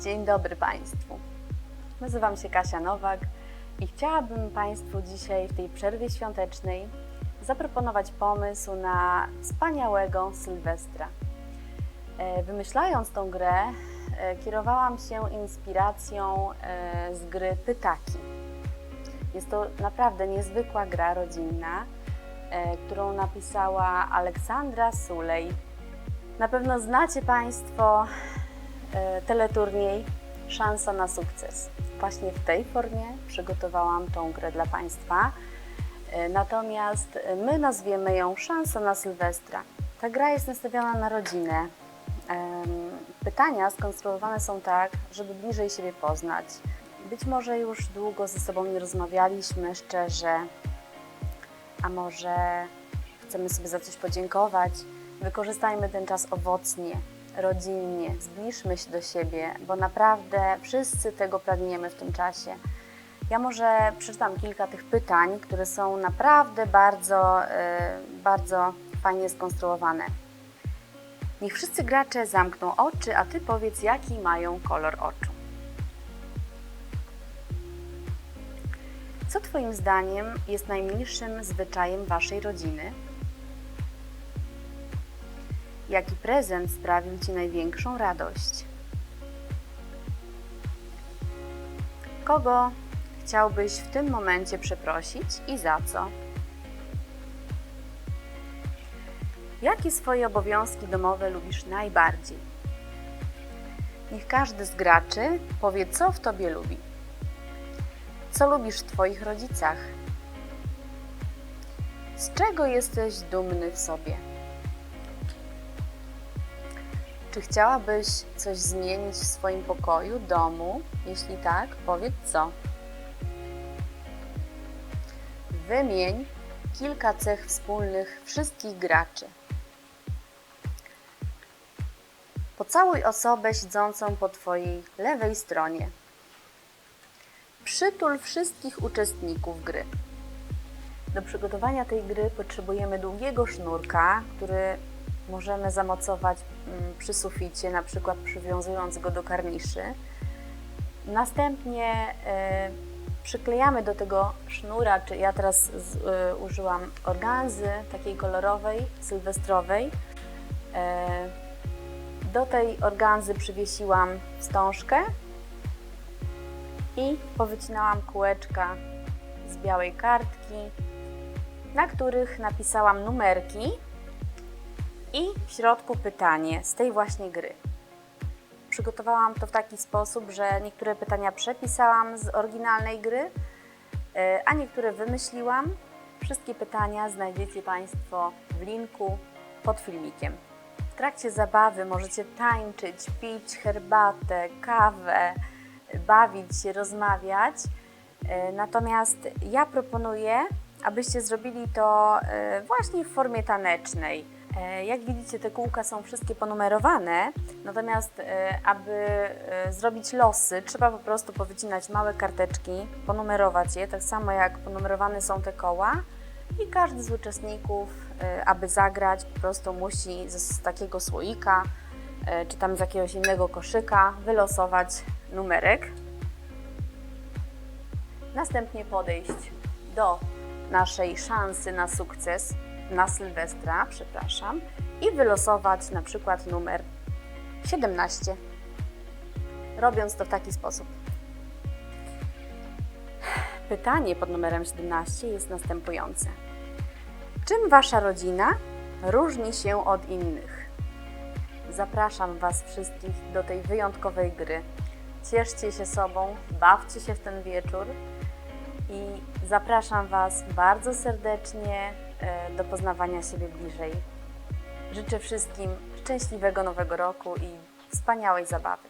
Dzień dobry Państwu. Nazywam się Kasia Nowak i chciałabym Państwu dzisiaj w tej przerwie świątecznej zaproponować pomysł na wspaniałego Sylwestra. E, Wymyślając tą grę, e, kierowałam się inspiracją e, z gry Pytaki. Jest to naprawdę niezwykła gra rodzinna, którą napisała Aleksandra Sulej. Na pewno znacie Państwo teleturniej Szansa na sukces. Właśnie w tej formie przygotowałam tą grę dla Państwa. E, Natomiast e, my nazwiemy ją Szansa na Sylwestra. Ta gra jest nastawiona na rodzinę. Pytania skonstruowane są tak, żeby bliżej siebie poznać. Być może już długo ze sobą nie rozmawialiśmy szczerze, a może chcemy sobie za coś podziękować. Wykorzystajmy ten czas owocnie, rodzinnie, zbliżmy się do siebie, bo naprawdę wszyscy tego pragniemy w tym czasie. Ja może przeczytam kilka tych pytań, które są naprawdę bardzo, e, bardzo fajnie skonstruowane. Niech wszyscy gracze zamkną oczy, a ty powiedz, jaki mają kolor oczu. Co Twoim zdaniem jest najmilszym zwyczajem Waszej rodziny? Jaki prezent sprawił Ci największą radość? Kogo chciałbyś w tym momencie przeprosić i za co? Jakie swoje obowiązki domowe lubisz najbardziej? Niech każdy z graczy powie, co w Tobie lubi. Co lubisz w Twoich rodzicach? Z czego jesteś dumny w sobie? Czy chciałabyś coś zmienić w swoim pokoju, domu? Jeśli tak, powiedz co. Wymień kilka cech wspólnych wszystkich graczy. Pocałuj osobę siedzącą po Twojej lewej stronie. Przytul wszystkich uczestników gry. Do przygotowania tej gry potrzebujemy długiego sznurka, który możemy zamocować mm, przy suficie, na przykład przywiązując go do karniszy. Następnie e, przyklejamy do tego sznura, czy ja teraz e, użyłam organzy takiej kolorowej, sylwestrowej. E, do tej organzy przywiesiłam wstążkę i powycinałam kółeczka z białej kartki, na których napisałam numerki i w środku pytanie z tej właśnie gry. Przygotowałam to w taki sposób, że niektóre pytania przepisałam z oryginalnej gry, e, a niektóre wymyśliłam. Wszystkie pytania znajdziecie Państwo w linku pod filmikiem. W trakcie zabawy możecie tańczyć, pić herbatę, kawę, bawić się, rozmawiać. E, Natomiast ja proponuję, abyście zrobili to e, właśnie w formie tanecznej. E, Jak widzicie, te kółka są wszystkie ponumerowane, natomiast e, aby e, zrobić losy, trzeba po prostu powycinać małe karteczki, ponumerować je, tak samo jak ponumerowane są te koła i każdy z uczestników, aby zagrać, po prostu musi z, takiego słoika czy tam z jakiegoś innego koszyka wylosować numerek. Następnie podejść do naszej szansy na sukces na Sylwestra, przepraszam, i wylosować na przykład numer 17. Robiąc to w taki sposób. Pytanie pod numerem 17 jest następujące. Czym Wasza rodzina różni się od innych? Zapraszam Was wszystkich do tej wyjątkowej gry. Cieszcie się sobą, bawcie się w ten wieczór i zapraszam Was bardzo serdecznie do poznawania siebie bliżej. Życzę wszystkim szczęśliwego nowego roku i wspaniałej zabawy.